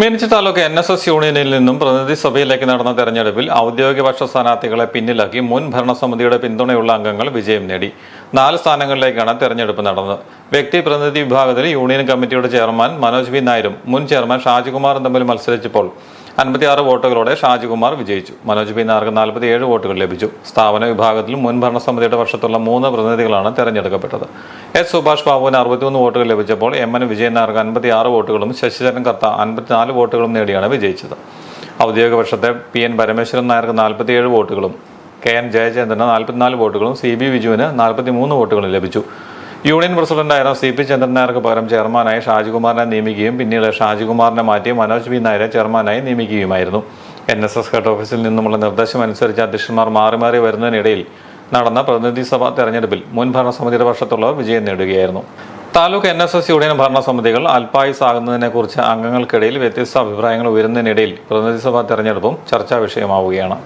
Meenachil taluk N S S യൂണിയനിൽ നിന്നും പ്രതിനിധി സഭയിലേക്ക് നടന്ന തെരഞ്ഞെടുപ്പിൽ ഔദ്യോഗിക പക്ഷ സ്ഥാനാർത്ഥികളെ പിന്നിലാക്കി മുൻ ഭരണസമിതിയുടെ പിന്തുണയുള്ള അംഗങ്ങൾ വിജയം നേടി. നാല് സ്ഥാനങ്ങളിലേക്കാണ് തെരഞ്ഞെടുപ്പ് നടന്നത്. വ്യക്തി പ്രതിനിധി വിഭാഗത്തിൽ യൂണിയൻ കമ്മിറ്റിയുടെ ചെയർമാൻ മനോജ് വി നായരും മുൻ ചെയർമാൻ ഷാജികുമാറും തമ്മിൽ മത്സരിച്ചപ്പോൾ അൻപത്തിയാറ് വോട്ടുകളോടെ ഷാജികുമാർ വിജയിച്ചു. മനോജ് പി നായർക്ക് നാൽപ്പത്തിയേഴ് വോട്ടുകൾ ലഭിച്ചു. സ്ഥാപന വിഭാഗത്തിൽ മുൻ ഭരണസമിതിയുടെ വർഷത്തുള്ള മൂന്ന് പ്രതിനിധികളാണ് തെരഞ്ഞെടുക്കപ്പെട്ടത്. എസ് സുഭാഷ് ബാബുവിന് അറുപത്തിമൂന്ന് വോട്ടുകൾ ലഭിച്ചപ്പോൾ എം എൻ വിജയൻ നാർക്ക് അൻപത്തിയാറ് വോട്ടുകളും ശശിധരൻ കർത്ത അൻപത്തിനാല് വോട്ടുകളും നേടിയാണ് വിജയിച്ചത്. ഔദ്യോഗിക വർഷത്തെ പി എൻ പരമേശ്വരൻ നായർക്ക് നാൽപ്പത്തിയേഴ് വോട്ടുകളും കെ എൻ ജയചന്ദ്രന് നാൽപ്പത്തിനാല് വോട്ടുകളും സി ബി വിജുവിന് നാൽപ്പത്തിമൂന്ന് വോട്ടുകളും ലഭിച്ചു. യൂണിയൻ പ്രസിഡന്റായിരുന്ന സി പി ചന്ദ്രൻ നായർക്ക് പകരം ചെയർമാനായി ഷാജികുമാറിനെ നിയമിക്കുകയും പിന്നീട് ഷാജികുമാറിനെ മാറ്റി മനോജ് ബി നായരെ ചെയർമാനായി നിയമിക്കുകയുമായിരുന്നു. N S S head office നിന്നുമുള്ള നിർദ്ദേശം അനുസരിച്ച് അധ്യക്ഷന്മാർ മാറി മാറി വരുന്നതിനിടയിൽ നടന്ന പ്രതിനിധി സഭാ തെരഞ്ഞെടുപ്പിൽ മുൻ ഭരണസമിതിയുടെ പക്ഷത്തുള്ളവർ വിജയം നേടുകയായിരുന്നു. Taluk N S S union ഭരണസമിതികൾ അൽപായുസ് ആകുന്നതിനെക്കുറിച്ച് അംഗങ്ങൾക്കിടയിൽ വ്യത്യസ്ത അഭിപ്രായങ്ങൾ ഉയരുന്നതിനിടയിൽ പ്രതിനിധി സഭാ തെരഞ്ഞെടുപ്പും ചർച്ചാ വിഷയമാവുകയാണ്.